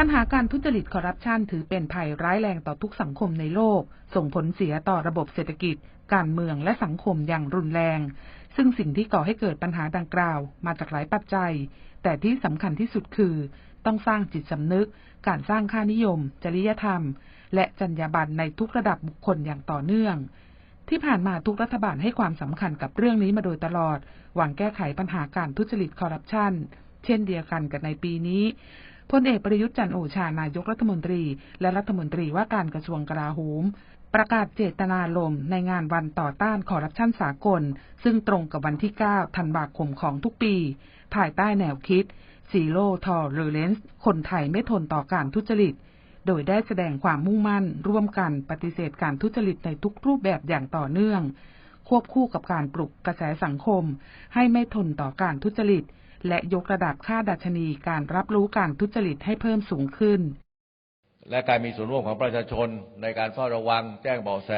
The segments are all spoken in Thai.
ปัญหาการทุจริตคอร์รัปชันถือเป็นภัยร้ายแรงต่อทุกสังคมในโลก ส่งผลเสียต่อระบบเศรษฐกิจ การเมืองและสังคมอย่างรุนแรง ซึ่งสิ่งที่ก่อให้เกิดปัญหาดังกล่าว มาจากหลายปัจจัย แต่ที่สำคัญที่สุดคือ ต้องสร้างจิตสำนึก การสร้างค่านิยม จริยธรรม และจรรยาบรรณในทุกระดับบุคคลอย่างต่อเนื่องที่ผ่านมาทุกรัฐบาลให้ความสำคัญกับเรื่องนี้มาโดยตลอด หวังแก้ไขปัญหาการทุจริตคอร์รัปชัน เช่นเดียวกันกับในปีนี้ พลเอกประยุทธ์จันโอชานายกรัฐมนตรี และรัฐมนตรีว่าการกระทรวงกลาโหม ประกาศเจตนารมณ์ในงานวันต่อต้านคอร์รัปชันสากล ซึ่งตรงกับวันที่ 9 ธันวาคมของทุกปี ภายใต้แนวคิด Zero Tolerance คนไทยไม่ทนต่อการทุจริต โดยได้แสดงความมุ่งมั่น ร่วมกันปฏิเสธการทุจริตในทุกรูปแบบอย่างต่อเนื่อง ควบคู่กับการปลุกกระแสสังคม ให้ไม่ทนต่อการทุจริต และยกระดับค่าดัชนีการรับรู้การทุจริตให้เพิ่มสูงขึ้น และการมีส่วนร่วมของประชาชนในการเฝ้าระวัง แจ้งเบาะแส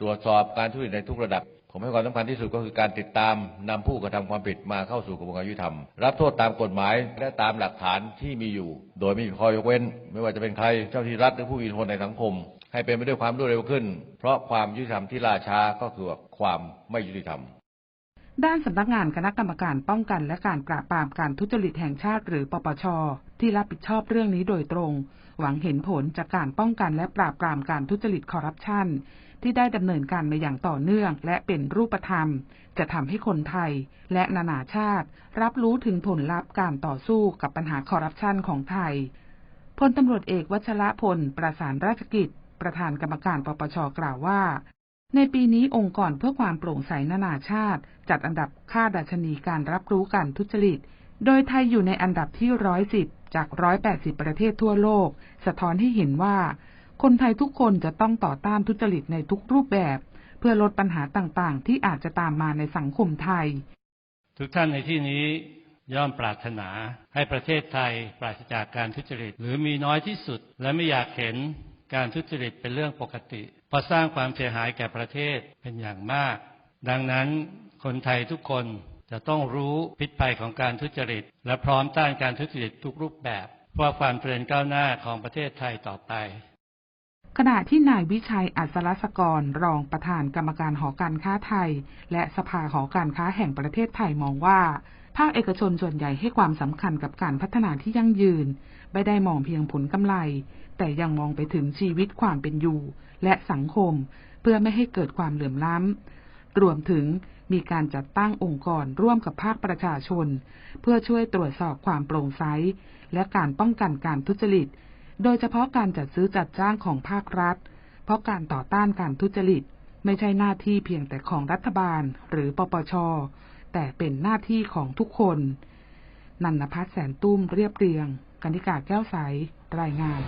ตรวจสอบการทุจริตในทุกระดับ ผมให้ความสำคัญที่สุดก็คือการติดตามนำผู้กระทำความผิดมาเข้าสู่กระบวนการยุติธรรม รับโทษตามกฎหมายและตามหลักฐานที่มีอยู่ โดยไม่มีข้อยกเว้น ไม่ว่าจะเป็นใครเจ้าที่รัฐหรือผู้มีอิทธิพลในสังคม ให้เป็นไปด้วยความรวดเร็วขึ้น เพราะความยุติธรรมที่ล่าช้าก็คือความไม่ยุติธรรม ด้านสำนักงานคณะกรรมการป้องกันและการปราบปรามการทุจริตแห่งชาติหรือปปช ที่รับผิดชอบเรื่องนี้โดยตรง หวังเห็นผลจากการป้องกันและปราบปรามการทุจริตคอร์รัปชันที่ได้ดำเนินการมาอย่างต่อเนื่อง และเป็นรูปธรรม จะทำให้คนไทย และนานาชาติ รับรู้ถึงผลลัพธ์การต่อสู้กับปัญหาคอร์รัปชันของไทยพลตำรวจเอกวัชระพล ประสานราชกิจ ประธานกรรมการปปชกล่าวว่า ในปีนี้องค์กรเพื่อความโปร่งใสนานาชาติ จัดอันดับค่าดัชนีการรับรู้การทุจริต โดยไทยอยู่ในอันดับที่ร้อยสิบจากร้อยแปดสิบประเทศทั่วโลก สะท้อนให้เห็นว่า คนไทยทุกคนจะต้องต่อต้านทุจริตในทุกรูปแบบ เพื่อลดปัญหาต่างๆ ที่อาจจะตามมาในสังคมไทย ทุกท่านในที่นี้ย่อมปรารถนาให้ประเทศไทยปราศจากการทุจริต หรือมีน้อยที่สุด และไม่อยากเห็นการทุจริตเป็นเรื่องปกติ เพราะสร้างความเสียหายแก่ประเทศเป็นอย่างมาก ดังนั้นคนไทยทุกคนจะต้องรู้พิษภัยของการทุจริต และพร้อมต้านการทุจริตทุกรูปแบบเพื่อความเจริญก้าวหน้าของประเทศไทยต่อไป ขณะที่นายวิชัยอัศรศกรรองประธานกรรมการหอการค้าไทย และสภาหอการค้าแห่งประเทศไทยมองว่า ภาคเอกชนส่วนใหญ่ให้ความสำคัญกับการพัฒนาที่ยั่งยืน ไม่ได้มองเพียงผลกำไร แต่ยังมองไปถึงชีวิตความเป็นอยู่ และสังคม เพื่อไม่ให้เกิดความเหลื่อมล้ำ รวมถึงมีการจัดตั้งองค์กรร่วมกับภาคประชาชน เพื่อช่วยตรวจสอบความโปร่งใสและการป้องกันการทุจริต โดยเฉพาะการจัดซื้อจัดจ้างของภาครัฐ เพราะการต่อต้านการทุจริต ไม่ใช่หน้าที่เพียงแต่ของรัฐบาล หรือปปช แต่เป็นหน้าที่ของทุกคน นันนพัฒน์แสนตุ้มเรียบเรียงกนิกาแก้วใส รายงาน